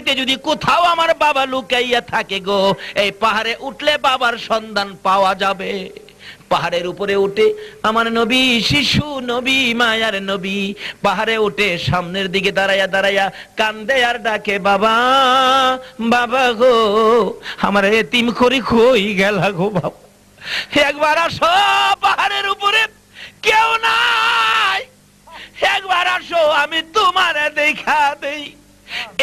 বাড়িতে যদি কোথাও আমার বাবা লুকাইয়া থাকে গো, এই পাহাড়ে উঠলে বাবার সন্ধান পাওয়া যাবে। পাহাড়ের উপরে উঠে আমার নবী শিশু, নবী মায়ার নবী, পাহাড়ে উঠে সামনের দিকে দাঁড়াইয়া দাঁড়াইয়া কান্দে আর ডাকে, বাবা বাবা গো, আমার এতিম করি কই গেলা গো বাবা। একবার আসো পাহাড়ের উপরে, কেউ নাই। একবার আসো, আমি তোমার দেখা দেই।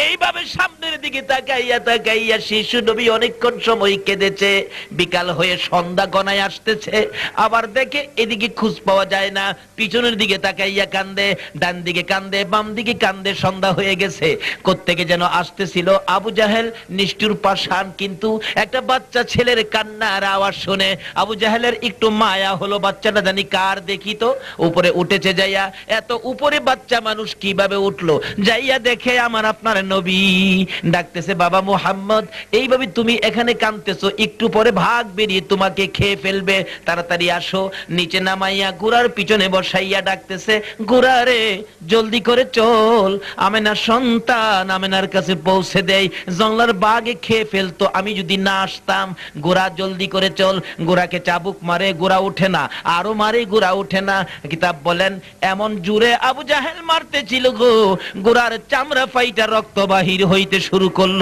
এইভাবে সামনের দিকে তাকাইয়া তাকাইয়া শিশু নবী অনেকক্ষণ সময় কেঁদেছে। বিকাল হয়ে সন্ধ্যা গনায় আসতেছে। আবার দেখে এদিকে খুঁজ পাওয়া যায় না। পিছনের দিকে তাকাইয়া কান্দে, ডান দিকে কান্দে, বাম দিকে কান্দে, সন্ধ্যা হয়ে গেছে। কোত্থেকে যেন আসতেছিল আবু জাহেল, নিষ্ঠুর পাষাণ কিন্তু একটা বাচ্চা ছেলের কান্নার আওয়াজ শুনে। আবু জাহেলের একটু মায়া হলো বাচ্চাটা জানি কার দেখি তো? উপরে উঠেছে যাইয়া, এত উপরে বাচ্চা মানুষ কীভাবে উঠল? যাইয়া দেখে আমার আপনার নবী। ডাকতেছে, বাবা মুহাম্মদ, এইভাবে তুমি এখানে কানতেছো একটু পরে ভাগ বেরিয়ে তোমাকে খেয়ে ফেলবে। তাড়াতাড়ি আসো। নিচে নামাইয়া গুড়ার পিছনে বসাইয়া ডাকতেছে, গুড়া রে, জলদি করে চল। আমেনার সন্তান আমেনার কাছে পৌঁছে দেয় জংলার বাগে খেয়ে ফেলতো, আমি যদি না আসতাম। গোড়া, জলদি করে চল। গোড়াকে চাবুক মারে, গোড়া উঠে না। আরও মারে, গোড়া উঠে না। কিতাব বলেন, এমন জুড়ে আবু জাহেল মারতে ছিল গো। গোড়ার চামড়া ফাইটা রক্ত বাহির হইতে শুরু করল।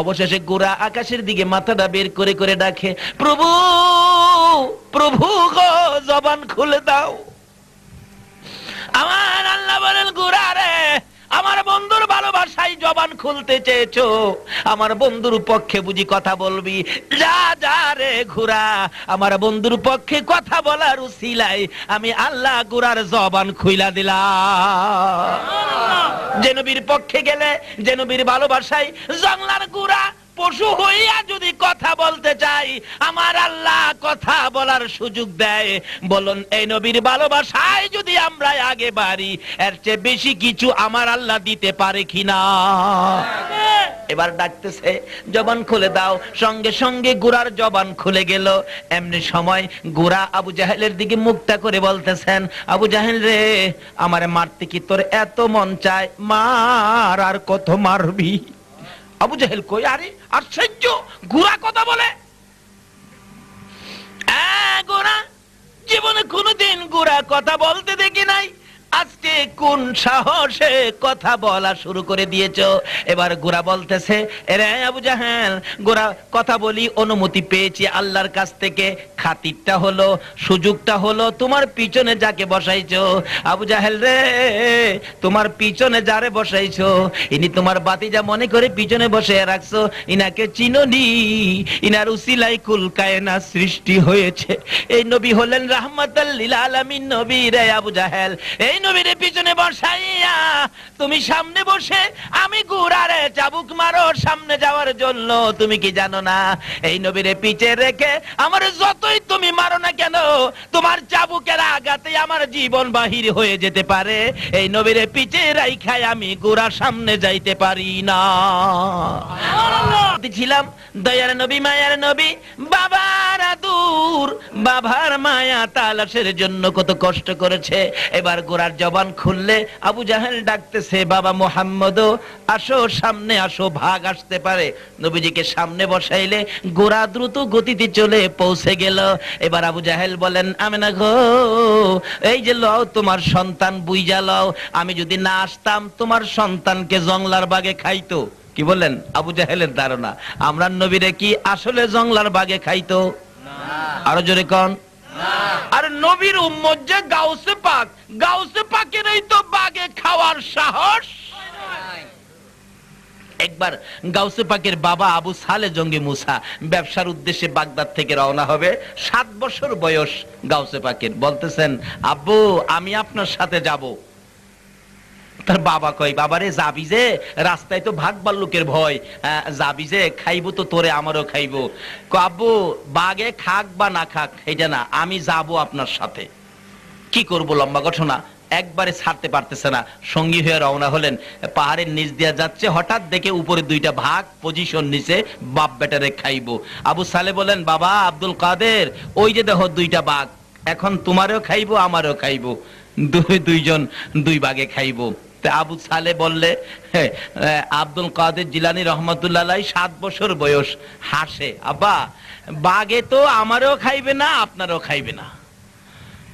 অবশেষে গোড়া আকাশের দিকে মাথাটা বের করে করে ডাকে, প্রভু প্রভু গো, জবান খুলে দাও। আমার আল্লাহ বলেন গোড়া রে আমার বন্ধুর ভালোবাসায় জবান খুলতে চেয়েছ। আমার বন্ধুর পক্ষে বুঝি কথা বলবি। যা যা রে ঘুরা আমার বন্ধুর পক্ষে কথা বলার উসিলাই আমি আল্লাহ গুরার জবান খুইলা দিলাম। জেনবীর পক্ষে গেলে জেনবীর ভালোবাসায় জংলার গুড়া পশু হইয়া যদি কথা বলতে চাই, আমার আল্লাহ কথা বলার সুযোগ দেয়। বলুন, এই নবীর ভালোবাসায় যদি আমরা আগে বাড়ি, এর চেয়ে বেশি কিছু আমার আল্লাহ দিতে পারে কিনা? এবার ডাকতেছে, জবান খুলে দাও। সঙ্গে সঙ্গে গুড়ার জবান খুলে গেল। এমনি সময় গুড়া আবু জাহেলের দিকে মুখটা করে বলতেছেন, আবু জাহেল রে, আমার মারতে কি তোর এত মন চায়? মার আর কত মারবি? আবু জাহেল কই? আরে আশ্চর্য গুড়া কথা বলে। গোড়া জীবনে কোনোদিন গুড়া কথা বলতে দেখি নাই। আজকে কোন সাহসে কথা বলা শুরু করে দিয়েছ? এবার গোরা বলতেছে, এরে আবু জাহেল, গোরা কথা বলি, অনুমতি পেয়েছি। আল্লাহর কাছ থেকে খাতিরটা হলো, সুযোগটা হলো, তোমার পিছনে যাকে বসাইছো। আবু জাহেল রে, তোমার পিছনে যারে বসাইছো? ইনি তোমার বাতিজা মনে করে পিছনে বসে রাখছো। ইনাকে চিননি, ইনার উসিলাই কুল কায়না সৃষ্টি হয়েছে। এই নবী হলেন রাহমাতাল্লিল আলামিন নবী রে আবু জাহেল। এই নবীর পিছনে বসাইয়া তুমি সামনে বসে, আমি গুড়ারে চাবুক মারো সামনে যাওয়ার জন্য। তুমি কি জানো না? এই নবীরে পিছে রেখে আমার যতই তুমি মারো না কেন, তোমার চাবুকের আঘাতে আমার জীবন বাহির হয়ে যেতে পারে। এই নবীরে পিছে রাইখায় আমি গুড়া সামনে যাইতে পারি না। ছিলাম। দয়ার নবী, মায়ার নবী, বাবার আদুর। বাবার মায়া তালাশের জন্য কত কষ্ট করেছে। এবার গোড়ার জবান খুললে আবু জাহেল ডাকতেছে, বাবা মোহাম্মদ, আসো, সামনে আসো, ভাগ আসতে পারে। নবীজিকে সামনে বসাইলে গোড়া দ্রুত গতিতে চলে পৌঁছে গেল। এবার আবু জাহেল বলেন আমি না গো, এই যে লও, তোমার সন্তান বুইজা লও। আমি যদি না আসতাম, তোমার সন্তানকে জংলার বাগে খাইতো। কি বললেন? আবু জাহেলের ধারণা। আমরা নবীরে কি আসলে জংলার বাগে খাইতো? আরও জোরে কন। আর নবীর উম্মত যে গাউসে পাক গাউসে পাকের এই তো বাগে খাওয়ার সাহস? একবার গাউসে পাকের বাবা আবু সালে জঙ্গি মুসা ব্যবসার উদ্দেশ্যে বাগদাদ থেকে রওনা হবে। সাত বছর বয়স গাউসে পাকের। বলতেছেন আব্বু আমি আপনার সাথে যাব। তার বাবা কই বাবারে, যাবি যে? রাস্তায় তো ভাগ বাল্লুকের ভয়। যাবি যে? খাইবো তো তোরে, আমারও খাইবো। আব্বু, বাগে খাক বা না খাক, এটা না, আমি যাব আপনার সাথে। কি করব লম্বা ঘটনা? একবারে ছাড়তে পারতেছে না। সঙ্গী হয়ে রওনা হলেন। পাহাড়ের নিচ দিয়া যাচ্ছে, হঠাৎ দেখে উপরে দুইটা ভাগ পজিশন নিচে বাপ বেটারে খাইবো। আবু সালে বলেন, বাবা, আব্দুল কাদের, ওই যে দেখো দুইটা বাঘ, এখন তোমারও খাইবো, আমারও খাইবো। দুই, দুইজন, দুই বাগে খাইবো। আবু সালে বললে "হ্যাঁ, আব্দুল কাদের জিলানি রহমতুল্লাহ সাত বছর বয়স হাসে। আব্বা বাগে তো আমারও খাইবে না আপনারও খাইবে না।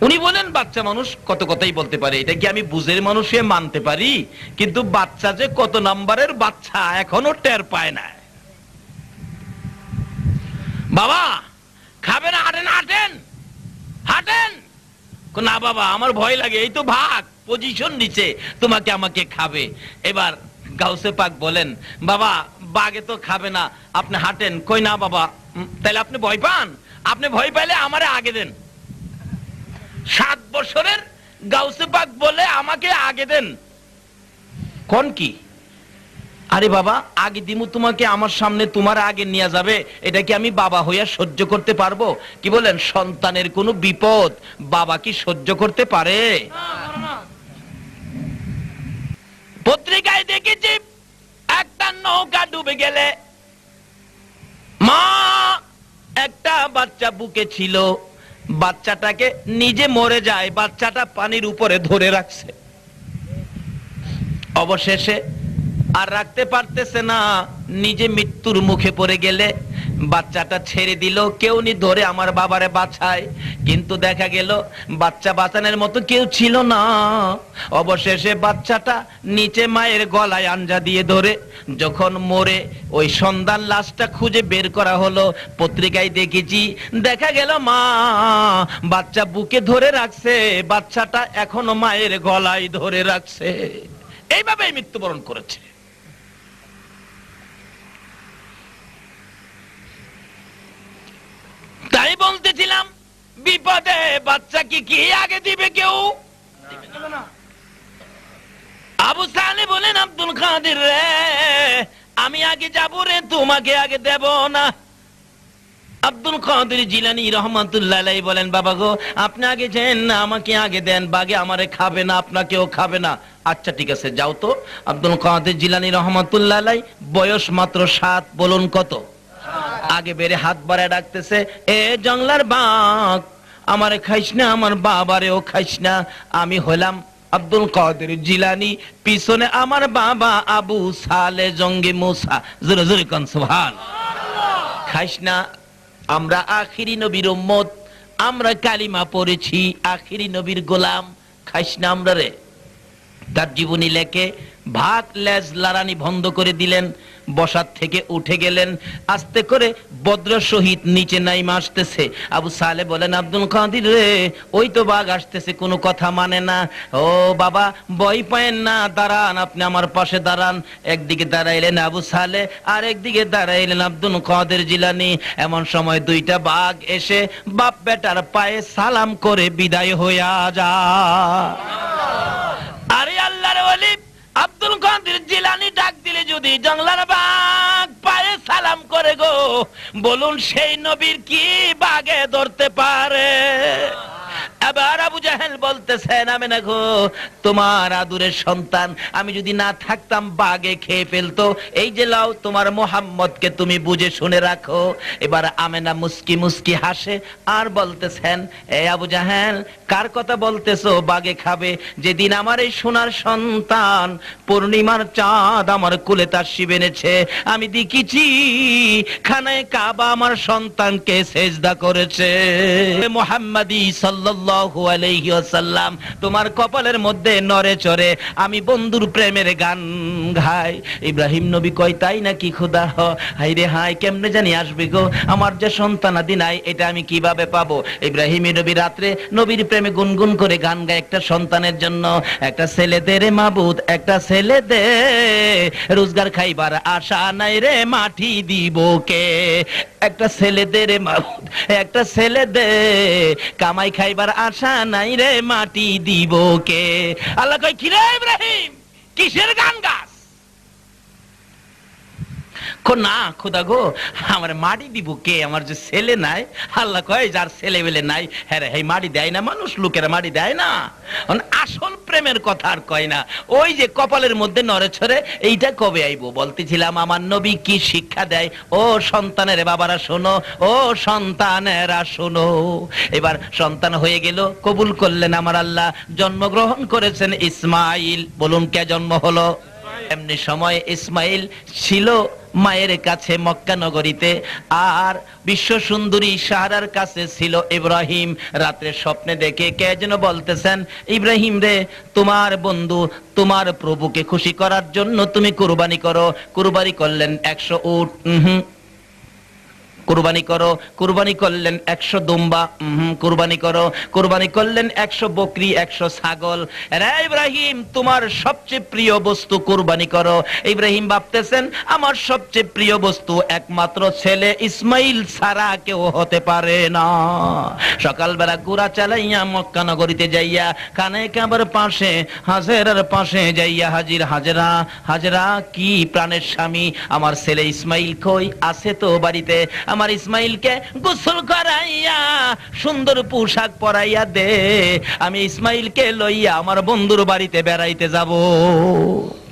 উনি বলেন বাচ্চা মানুষ কত কথাই বলতে পারে এটা কি আমি বুঝের মানুষে মানতে পারি? কিন্তু বাচ্চা যে কত নাম্বারের বাচ্চা এখনও টের পায় না। বাবা খাবেন হাঁটেন হাঁটেন হাঁটেন। না বাবা, আমার ভয় লাগে, এই তো ভাগ পজিশন নিচে, তোমাকে আমাকে খাবে। এবার গাউসে পাক বলেন, বাবা, বাগে তো খাবে না, আপনি হাঁটেন। কই না বাবা তাহলে আপনি ভয় পান? আপনি ভয় পাইলে আমারে আগে দেন। সাত বছরের গাউসে পাক বলে আমাকে আগে দেন। কোন কি? আরে বাবা, আগে দিমু তোমাকে আমার সামনে, তোমার আগে নিয়ে যাবে। এটা কি আমি বাবা হইয়া সহ্য করতে পারব? কি বলেন, সন্তানের কোনো বিপদ বাবা কি সহ্য করতে পারে? পত্রিকায় দেখেছি, একটা নৌকা ডুবে গেলে। মা, একটা বাচ্চা বুকে ছিল। বাচ্চাটাকে নিজে মরে যায়, বাচ্চাটা পানির উপরে ধরে রাখছে। অবশেষে আর রাখতে পারতেছে না। নিজে মৃত্যুর মুখে পড়ে গেলে বাচ্চাটা ছেড়ে দিল, কেউ নি ধরে আমার বাবারে বাঁচায় কিন্তু দেখা গেল, বাচ্চা বাঁচানোর মতো কেউ ছিল না। অবশেষে বাচ্চাটা নিচে মায়ের গলায় আঞ্জা দিয়ে ধরে, যখন মরে ওই সন্ধান লাশটা খুঁজে বের করা হলো। পত্রিকায় দেখেছি, দেখা গেল মা, বাচ্চা বুকে ধরে রাখছে, বাচ্চাটা এখনও মায়ের গলায় ধরে রাখছে। এইভাবেই মৃত্যুবরণ করেছে। তাই বলতেছিলাম, বিপদে বাচ্চা কি কি আগে দিবে কেউ? আবু সালে বলেন, আব্দুল কাদের রে, আমি আগে যাব রে, তোমাকে আগে দেব না। আব্দুল কাদের জিলানি রহমাতুল্লাহ বলেন, বাবা গো, আপনি আগে যেন না, আমাকে আগে দেন, বাগে আমারে খাবে না, আপনাকেও খাবে না। আচ্ছা ঠিক আছে, যাও তো। আব্দুল কাদের জিলানি রহমাতুল্লাহ বয়স মাত্র সাত, বলুন কত? আগে বেড়ে হাত বাড়ায় ডাকতেছে, এ জংলার বাঘ, আমারে খাইস না, আমার বাবারেও খাইস না। আমি হলাম আব্দুল কাদের জিলানি, পিছনে আমার বাবা আবু সালে জঙ্গি মুসা। জোরে জোরে কন, সুবহান। খাইস না, আমরা আখিরি নবীর উম্মত, আমরা কালিমা পড়েছি, আখিরি নবীর গোলাম। খাইস না আমরা রে। তার জীবনী লেখে ভাত লেজ লারানি বন্ধ করে দিলেন, বসার থেকে উঠে গেলেন, আস্তে করে বদ্র সহিত নিচে নাইমা আসতেছে। আবু সালে বলেন, আব্দুল কাদির রে, ওই তো বাঘ আসতেছে, কোনো কথা মানে না। ও বাবা বই পায়েন না, দাঁড়ান, আপনি আমার পাশে দাঁড়ান। একদিকে দাঁড়াইলেন আবু সালে, আর একদিকে দাঁড়াইলেন আব্দুল কাদের জিলানি। এমন সময় দুইটা বাঘ এসে, বাপ বেটার পায়ে সালাম করে বিদায় হইয়া আরে আল্লাহর আব্দুল কাদের জিলানি ডাক দিলে যদি জংলার বাঘ পায়ে সালাম করে গো, বলুন সেই নবীর কি বাগে ধরতে পারে? এবার আবু জাহেল বলতেছেন আমি না গো, তোমার আদুরের সন্তান। আমি যদি না থাকতাম, বাগে খেয়ে ফেলতো। এই যে লাও, তোমার মোহাম্মদকে তুমি বুঝে শুনে রাখো। এবার আমেনা মুস্কি মুস্কি হাসে, আর বলতেছেন, এ আবু জাহেল, কার কথা বলতেছো? বাগে খাবে। যেদিন আমার এই সোনার সন্তান পূর্ণিমার চাঁদ আমার কুলে তার শিবেনেছে আমি দেখিছি, খানায় কাবা আমার সন্তানকে সেজদা করেছে। মোহাম্মদী সাল্লাল্লাহু ওয়াসাল্লাম, তোমার কপালের মধ্যে নরে চড়ে আমি বন্ধুর প্রেমের গান গাই। ইব্রাহিম নবী কয়, তাই নাকি খোদা? হাই রে হাই কেমনে জানি আসবে গো? আমার যে সন্তানাদি নাই, এটা আমি কীভাবে পাবো? ইব্রাহিম নবী রাত্রে নবীর প্রেমে গুনগুন করে গান গায় একটা সন্তানের জন্য। একটা ছেলেদের মাবুদ, একটা ছেলে দে রোজগার খাইবার আশা নাই রে, মাটি দিব কে? একটা ছেলে দে রে মাবুদ, একটা ছেলে দে কামাই খাইবার আশা নাই রে মাটি দিব কে? আল্লাহ কই কি রে ইব্রাহিম কিসের গান গাছ কো না, খোদা গো, আমার মাটি দিব কে? আমার যে ছেলে নাই, আল্লাহ কয়, যার ছেলে বেলে নাই হ্যাঁ এই মাটি দেয় না মানুষ, লোকেরা মাটি দেয় না। আসল প্রেমের কথা আর কয় না। ওই যে কপালের মধ্যে নড়ে ছড়ে, এইটা কবে আইবো? বলতেছিলাম, আমার নবী কি শিক্ষা দেয়? ও সন্তানের বাবারা শোনো, ও সন্তানেরা শোনো। এবার সন্তান হয়ে গেল, কবুল করলেন আমার আল্লাহ, জন্মগ্রহণ করেছেন ইসমাইল। বলুন কে জন্ম হলো? এমনি সময় ইসমাইল ছিল মায়ের কাছে মক্কা নগরীতে। আর বিশ্ব সুন্দরী সাহারার কাছে ছিল ইব্রাহিম। রাত্রে স্বপ্নে দেখে কে যেন বলতেছেন, ইব্রাহিম রে, তোমার বন্ধু, তোমার প্রভুকে খুশি করার জন্য তুমি কুরবানি করো। কুরবানি করলেন একশো উট। কুরবানি করো, কুরবানি করলেন একশো দুম্বা কুরবানি করো, কুরবানি করলেন একশো বকরি, একশো ছাগল। ইব্রাহিম, তোমার সবচেয়ে প্রিয় বস্তু কুরবানি করো। ইব্রাহিম ভাবতেছেন, আমার সবচেয়ে প্রিয় বস্তু একমাত্র ছেলে ইসমাইল ছাড়া কেউ হতে পারে না। সকালবেলা গুড়া চালাইয়া মক্কা নগরীতে যাইয়া কানে কাবার পাশে, হাজেরার পাশে যাইয়া হাজির, হাজরা হাজরা কি প্রাণের স্বামী? আমার ছেলে ইসমাইল কই? আছে তো বাড়িতে। আমার ইসমাইলকে গোসল করাইয়া, সুন্দর পোশাক পরাইয়া দে। আমি ইসমাইলকে লইয়া আমার বন্ধুর বাড়িতে বেড়াইতে যাব।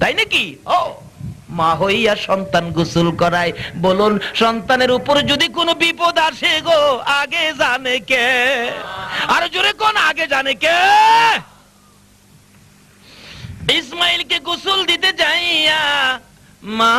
তাই নাকি? ও, মা হইয়া সন্তান গোসল করায়। বলুন, সন্তানের উপর যদি কোনো বিপদ আসে গো, আগে জানে কে? আর জোরে কোন, আগে জানে কে? ইসমাইলকে গোসল দিতে যাইয়া মা,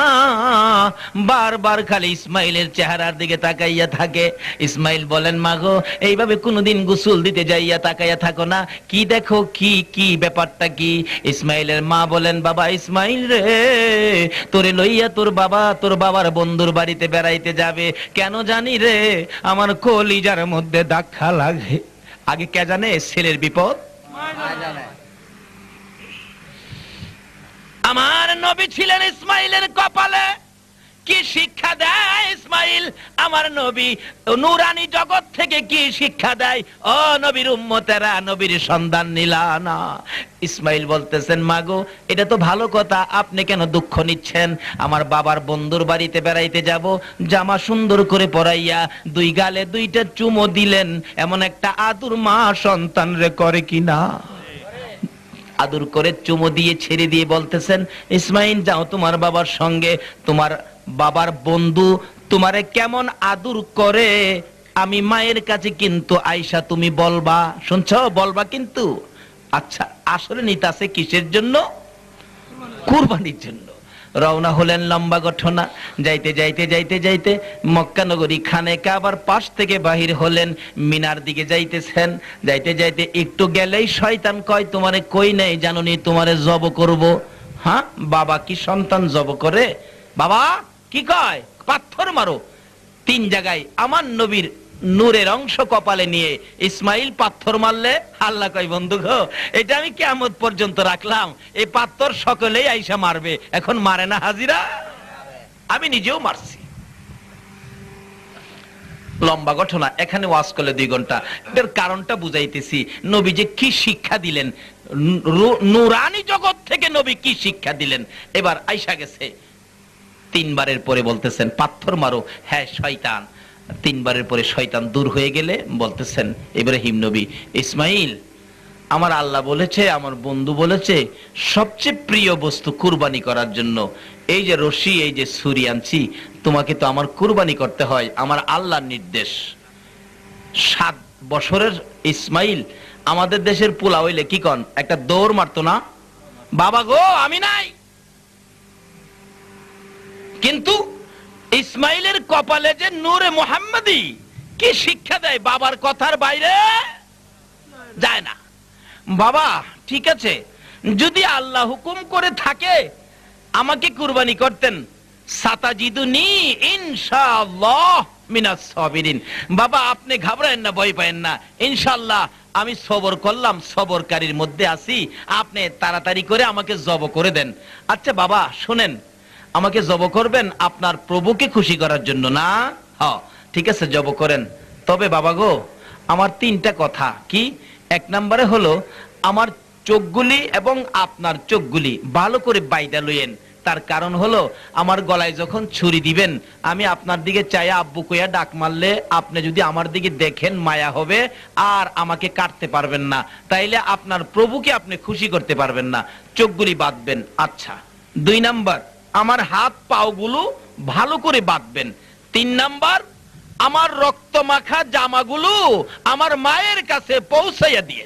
বারবার খালি ইসমাইলের চেহারার দিকে তাকাইয়া থাকে। ইসমাইল বলেন, মা গো, এইভাবে কোনোদিন গোসল দিতে যাইয়া তাকাইয়া থাকো না। কি দেখো, কি কি ব্যাপারটা কি? ইসমাইলের মা বলেন, বাবা ইসমাইল রে, তোরে লইয়া তোর বাবা, তোর বাবার বন্ধুর বাড়িতে বেড়াইতে যাবে। কেন জানি রে, আমার কলিজার মধ্যে ধাক্কা লাগে। আগে কে জানে, ছেলের বিপদ? আমার নবী ছিলেন ইসমাইলের কপালে। কি শিক্ষা দেয় ইসমাইল? আমার নবী নুরানি জগৎ থেকে কি শিক্ষা দেয়? ও নবীর উম্মতেরা, নবীর সন্ধান নিলা না। ইসমাইল বলতেছেন, মাগো, এটা তো ভালো কথা, আপনি কেন দুঃখ নিচ্ছেন? আমার বাবার বন্ধুর বাড়িতে বেড়াইতে যাব, জামা সুন্দর করে পরাইয়া দুই গালে দুইটা চুমো দিলেন। এমন একটা আদুর মা সন্তান রে করে কিনা? আদর করে চুমো দিয়ে ছেড়ে দিয়ে বলতেছেন, ইসমাইল, যাও তোমার বাবার সঙ্গে। তোমার বাবার বন্ধু তোমারে কেমন আদর করে, আমি মায়ের কাছে কিন্তু আয়সা তুমি বলবা। শুনছ? বলবা কিন্তু। আচ্ছা আসলে নিতাছে কিসের জন্য? কুরবানির জন্য। রওনা হলেন লম্বা ঘটনা। যাইতে যাইতে যাইতে যাইতে মক্কা নগরী খানে কাবার পাশ থেকে বাহির হলেন। মিনার দিকে যাইতেছেন। যাইতে যাইতে একটু গেলেই শয়তান কয়, তোমারে কই নাই জানুনি তোমারে জব করব? হ্যাঁ বাবা কি সন্তান জব করে? বাবা, কি কয়? পাথর মারো। তিন জায়গায় আমার নবীর নূরের অংশ কপালে নিয়ে ইসমাইল পাথর মারলে, আল্লাহ কয়, বন্ধু গো, এটা আমি কেমন পর্যন্ত রাখলাম। এই পাথর সকলেই আইসা মারবে। এখন মারে না হাজিরা? আমি নিজেও মারছি। লম্বা ঘটনা, এখানে ওয়াজ করলে দুই ঘণ্টা। এর কারণটা বুঝাইতেছি, নবী যে কি শিক্ষা দিলেন নুরানি জগৎ থেকে নবী কি শিক্ষা দিলেন? এবার আইসা গেছে। তিনবারের পরে বলতেছেন, পাথর মারো হ্যাঁ শয়তান। তিনবারের পরে শয়তান দূর হয়ে গেলে বলতেছেন ইব্রাহিম নবী, ইসমাইল, আমার আল্লাহ বলেছে, আমার বন্ধু বলেছে, সবচেয়ে প্রিয় বস্তু কুরবানি করার জন্য, এই যে রশি, এই যে ছুরি আনছি, তোমাকে তো আমার কুরবানি করতে হয়, আমার আল্লাহর নির্দেশ। সাত বছরের ইসমাইল, আমাদের দেশের পোলা হইলে কি কন, একটা দৌড় মারতো না? বাবা গো, আমি নাই। কিন্তু ইসমাইলের কপালে যে নূরে মোহাম্মদি, কি শিক্ষা দেয় বাবার কথার বাইরে? যায় না। বাবা, ঠিক আছে, যদি আল্লাহ হুকুম করে থাকে, আমাকে কুরবানি করতেন। সাতাজিদুনি ইনশাআল্লাহ মিনাস সাবিরিন। বাবা, আপনি ঘাবড়েন না, ভয় পায়েন না। ইনশাআল্লাহ, আমি সবর করলাম, সবরকারীর মধ্যে আছি। আপনি তাড়াতাড়ি করে আমাকে জব করে দেন। আচ্ছা বাবা, শুনেন আমাকে জব করবেন আপনার প্রভুকে খুশি করার জন্য, না? হ, ঠিক আছে, জব করেন। তবে বাবা গো, আমার তিনটা কথা। কি? এক নম্বরে হলো, আমার চোখগুলি এবং আপনার চোখগুলি ভালো করে বাইদা লইয়েন। তার কারণ হলো, আমার গলায় যখন ছুরি দিবেন, আমি আপনার দিকে চাইয়া আব্বু কইয়া ডাক মারলে আপনি যদি আমার দিকে দেখেন, মায়া হবে আর আমাকে কাটতে পারবেন না। তাইলে আপনার প্রভুকে আপনি খুশি করতে পারবেন না। চোখগুলি বাঁধবেন। আচ্ছা দুই নাম্বার। আমার হাত পাওগুলো ভালো করে বাঁধবেন। তিন নাম্বার, আমার রক্ত মাখা জামাগুলো আমার মায়ের কাছে পৌঁছাইয়া দিয়ে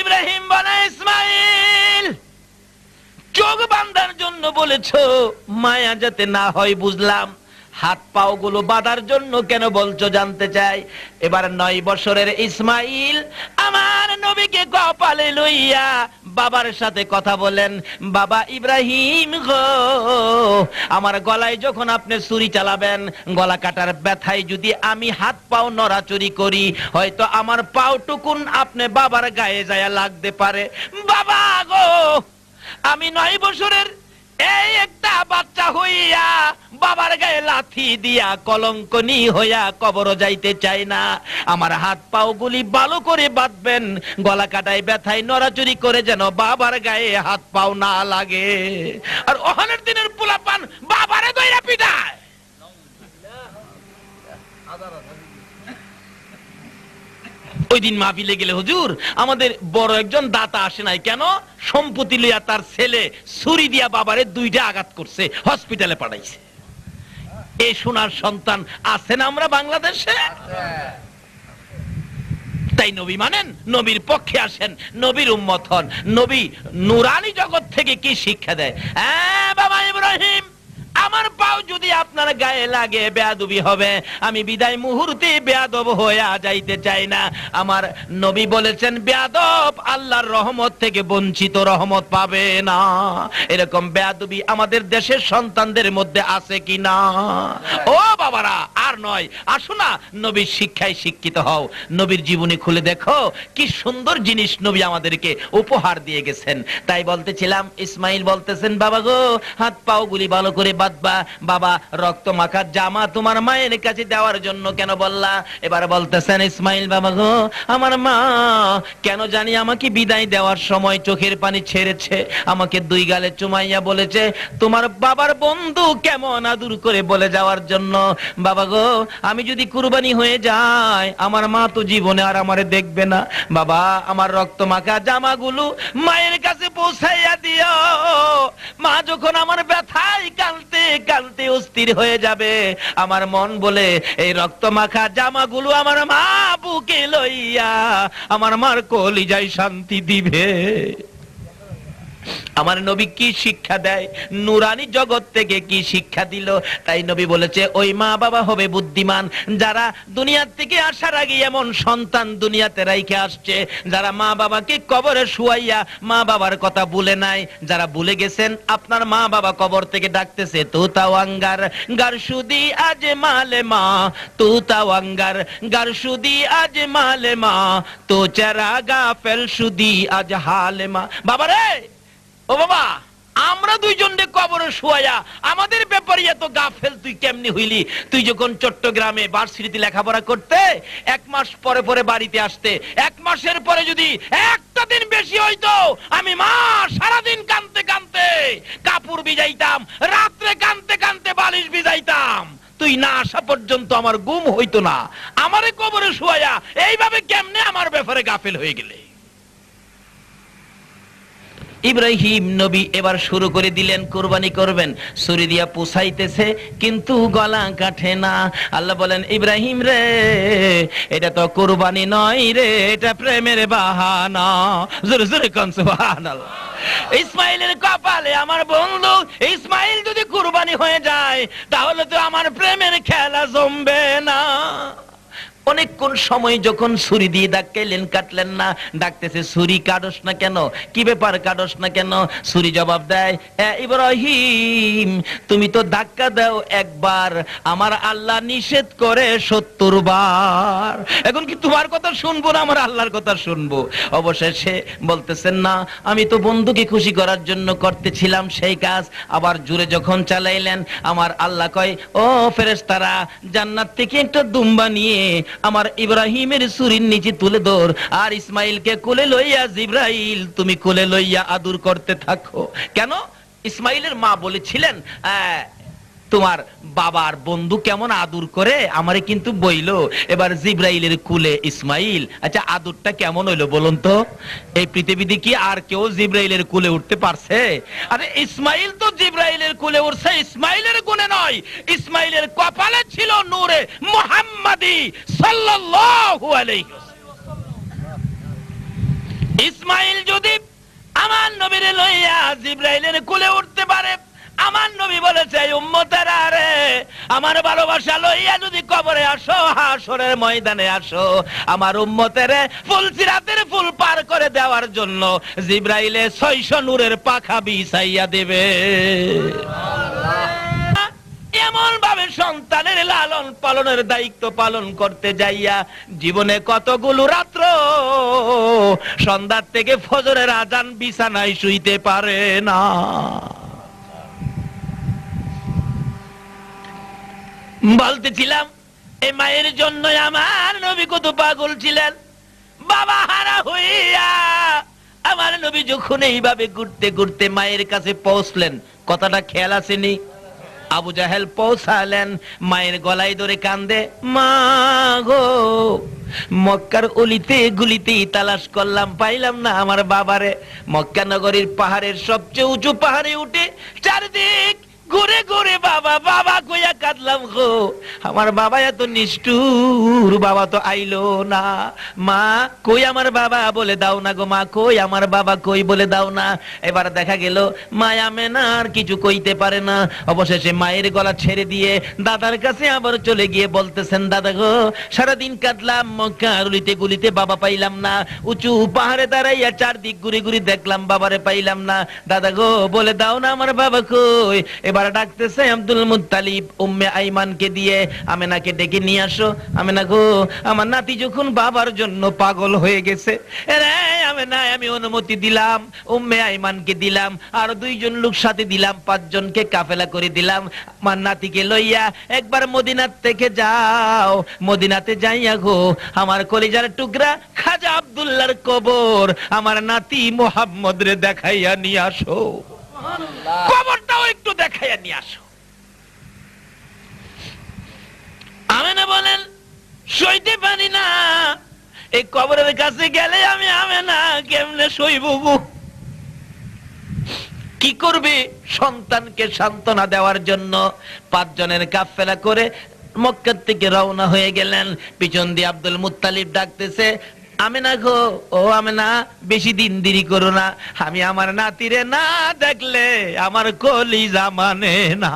ইব্রাহিম বানা ইসমাইল, চোখ বান্ধার জন্য বলেছ, মায়া যাতে না হয় বুঝলাম। হাত পাও গুলো বাঁধার জন্য কেন বলছো জানতে চাই? এবার নয় বছরের ইসমাইল আমার নবীকে কপালে লইয়া বাবার সাথে কথা বলেন, বাবা ইব্রাহিম গো, আমার গলায় যখন আপনি ছুরি চালাবেন, গলা কাটার ব্যথায় যদি আমি হাত পাও নড়াচড়ি করি, হয়তো আমার পাও টুকুন আপনি বাবার গায়ে যায় লাগতে পারে। বাবা গো, আমি নয় বছরের এই একটা বাচ্চা হইয়া বাবার গায়ে লাথি দিয়া কলঙ্কনি হইয়া কবর যাইতে চাই না। আমার হাত পাও গুলি ভালো করে বাঁধবেন। গলা কাটায় ব্যথায় নড়াচুরি করে যেন বাবার গায়ে হাত পাও না লাগে। আর ওখানের দিনের পোলাপান বাবারে দইরা পিটায়। ওই দিন মাহফিলে গেলে হুজুর, আমাদের বড় একজন দাতা আসে নাই কেন? সম্পত্তি লইয়া তার ছেলে ছুরি দিয়া বাবারে দুইটা আঘাত করছে, হসপিটালে পাঠাইছে। এই সোনার সন্তান আছে না আমরা বাংলাদেশে? তাই নবী মানেন, নবীর পক্ষে আসেন, নবীর উম্মত হন, নবী নুরানি জগৎ থেকে কি শিক্ষা দেয়? হ্যাঁ বাবা ইব্রাহিম! আমার পাও যদি আপনার গায়ে লাগে বেয়াদবি হবে, আমি বিদায় মুহূর্তে বেয়াদব হয়ে যাইতে চাই না। আমার নবী বলেছেন, বেয়াদব আল্লাহর রহমত থেকে বঞ্চিত রহমত পাবে না। এরকম বেয়াদবি আমাদের দেশের সন্তানদের মধ্যে আছে কি না ও বাবারা, আর নয়, আসো না, নবীর শিক্ষায় শিক্ষিত হও। নবীর জীবনী খুলে দেখো, কি সুন্দর জিনিস নবী আমাদেরকে উপহার দিয়ে গেছেন। তাই বলতেছিলাম, ইসমাইল বলতেছেন, বাবা গো হাত পাও গুলি ভালো করে বাঁধবা বাবা, রক্ত মাখার জামা তোমার মায়ের কাছে দেওয়ার জন্য কেন বললা? এবার বলতেছেন, ইসমাইল বাবা গো, আমার মা, কেন জানি আমাকে বিদায় দেওয়ার সময় চোখের পানি ছেড়েছে। আমাকে দুই গালে চুমাইয়া বলেছে, তোমার বাবার বন্ধু কেমন আদুর করে বলে যাওয়ার জন্য? বাবা গো, আমি যদি কুরবানি হয়ে যাই, আমার মা তো জীবনে আর আমারে দেখবে না। বাবা, আমার রক্ত মাখা জামাগুলো মায়ের কাছে পৌঁছাইয়া দিও। মা যখন আমার ব্যথায় কালতে কালতে অস্থির হয়ে যাবে। আমার মন বলে, এই রক্ত মাখা জামাগুলো আমার মা বুকে লইয়া, আমার মার কলিজায় শান্তি দিবে। আমার নবী কি শিক্ষা দেয়? নুরানি জগৎ থেকে কি শিক্ষা দিল? তাই নবী বলেছে, ওই মা বাবা হবে বুদ্ধিমান। যারা দুনিয়ার থেকে আসার আগে এমন সন্তান দুনিয়াতে রাইখে আসছে, যারা মা বাবাকে কবরে শুয়াইয়া মা বাবার কথা ভুলে নাই। যারা ভুলে গেছেন, আপনার মা বাবা কবর থেকে ডাকতেছে, তু তাওয়াঙ্গার গার সুদি আজ মালে মা, তু তাওয়াঙ্গার গার সুদি আজ মালে মা, তো চারা গা ফেল সুদি আজ হালে মা। বাবা রে ও বাবা, আমরা দুইজন কবরে শুয়াইয়া আমাদের ব্যাপারে এত গাফেল, তুই কেমনি হইলি? তুই যখন চট্টগ্রামে ভার্সিটিতে লেখাপড়া করতে, এক মাস পরে পরে বাড়িতে আসতে, এক মাসের পরে যদি একটা দিন বেশি হইতো, আমি মা সারাদিন কানতে কানতে কাপড় ভিজাইতাম, রাত্রে কানতে কানতে বালিশ ভিজাইতাম। তুই না আসা পর্যন্ত আমার গুম হইতো না। আমারে কবরে শুয়াইয়া এইভাবে কেমনে আমার ব্যাপারে গাফেল হয়ে গেলে? ইব্রাহিম নবী এবার শুরু করে দিলেন, কোরবানি করবেন। ছুরি দিয়া পুষাইতেছে, কিন্তু গলা কাঠে না। আল্লাহ বলেন, ইব্রাহিম রে, এটা তো কোরবানি নয় রে, এটা প্রেমের বাহানা। জোরে জোরে কোন, সুবহানাল্লাহ। ইসমাইলের কপালে আমার বন্ধু, ইসমাইল যদি কুরবানি হয়ে যায়, তাহলে তো আমার প্রেমের খেলা জমবে না। অনেকক্ষণ সময় যখন ছুরি দিয়ে ডাকাইলেন কাটলেন না। ডাকতেছে, ছুরি কাটস না কেন? কি ব্যাপার কাটস না কেন? ছুরি জবাব দেয়, "এ ইব্রাহিম, তুমি তো ধাক্কা দাও একবার। আমার আল্লাহ নিষেধ করে সত্তর বার। এখন কি তোমার কথা শুনব না আমার আল্লাহর কথা শুনব? অবশেষে বলতেছেন, না, আমি তো বন্ধুকে খুশি করার জন্য করতেছিলাম সেই কাজ। আবার জুড়ে যখন চালাইলেন, আমার আল্লাহ কয়, ও ফেরেস্তারা জান্নাত থেকে একটা দুম্বা নিয়ে আমার ইব্রাহিমের সুরির নিচে তুলে ধর, আর ইসমাইলকে কোলে লইয়া জিব্রাইল, তুমি কোলে লইয়া আদুর করতে থাকো। কেন? ইসমাইলের মা বলেছিলেন তোমার বাবার বন্ধু কেমন আদর করে? আমারে কিন্তু বইলো। এবার জিব্রাইলের কুলে ইসমাইল। আচ্ছা আদরটা কেমন হইল বলুন তো? এই পৃথিবীতে কি আর কেউ জিব্রাইলের কুলে উঠতে পারছে? আরে, ইসমাইল তো জিব্রাইলের কুলে উঠছে। ইসমাইলের গুণে নয়। ইসমাইলের কপালে ছিল নূরে মুহাম্মাদি সাল্লাল্লাহু আলাইহি ইসমাইল যদি আমার নবীর লইয়া জিব্রাইলের কুলে উঠতে পারে আমার নবী বলেছে উম্মতেরা রে, আমার ভালোবাসা লইয়া যদি কবরে আসো হাসরের ময়দানে আসো, আমার উম্মতের ফুল সিরাতের ফুল পার করে দেওয়ার জন্য জিব্রাইলে ছয়শো নূরের পাখা বিছাইয়া দেবে। এমন ভাবে সন্তানের লালন পালনের দায়িত্ব পালন করতে যাইয়া জীবনে কতগুলো রাত্র সন্ধ্যার থেকে ফজরের আজান বিছানায় শুইতে পারে না। বলতেছিলাম এই মায়ের জন্য আমার নবী কত পাগল ছিলেন। বাবা হারা হইয়া আমার নবী যখন এইভাবে ঘুরতে ঘুরতে মায়ের কাছে পৌঁছলেন, কথাটা খেয়াল আসেনি। আবু জাহেল পৌঁছালেন, মায়ের গলায় ধরে কান্দে, মা গো, মক্কার অলিতে গুলিতে তালাশ করলাম, পাইলাম না আমার বাবারে। মক্কা নগরীর পাহাড়ের সবচেয়ে উঁচু পাহাড়ে উঠে চারদিক ঘুরে ঘুরে বাবা বাবা কইয়া কাঁদলাম গো। আমার বাবা এত নিষ্ঠুর, বাবা তো আইলো না। মা, কই আমার বাবা? বলে দাও না গো মা, কই আমার বাবা? কই? বলে দাও না। এবার দেখা গেল, মায়া মেনা আর কিছু কইতে পারে না। অবশেষে মায়ের গলা ছেড়ে দিয়ে দাদার কাছে আবার চলে গিয়ে বলতেছেন, দাদা গো, সারাদিন কাটলাম মক্কা গুলিতে গুলিতে বাবা পাইলাম না। উঁচু পাহাড়ে দাঁড়াইয়া চারদিক ঘুরে ঘুরে দেখলাম, বাবারে পাইলাম না। দাদা গো, বলে দাও না আমার বাবা কই? এবার ডাকতেছে আব্দুল মুত্তালিব উম্মে আইমানকে দিয়ে আমেনাকে ডেকে নিয়ে আসো। আমেনা গো আমার নাতি যখন বাবার জন্য পাগল হয়ে গেছে রে আমেনা আমি অনুমতি দিলাম উম্মে আইমানকে দিলাম আর দুইজন লোক সাথে দিলাম পাঁচজনকে কাফেলা করে দিলাম। আমার নাতিকে লইয়া একবার মদিনার থেকে যাও মদিনাতে যাইয়া গো আমার কলিজার টুকরা খাজা আব্দুল্লাহর কবর আমার নাতি মোহাম্মদ রে দেখাইয়া নিয়ে আসো। কবরটাও একটু দেখাইয়া নিয়ে আসো। আমেনা বলেন, সইতে পারি না। এই কবরের কাছে গেলে আমি আমেনা কেমনে সইব কি করবে? সন্তানকে সান্ত্বনা দেওয়ার জন্য পাঁচজনের কাফেলা করে মক্কার থেকে রওনা হয়ে গেলেন। পিছন দিয়ে আব্দুল মুত্তালিব ডাকতেছে আমেনা গো, ও আমেনা, বেশি দিন দেরি করো না। আমি আমার নাতিরে না দেখলে আমার কলিজা মানে না।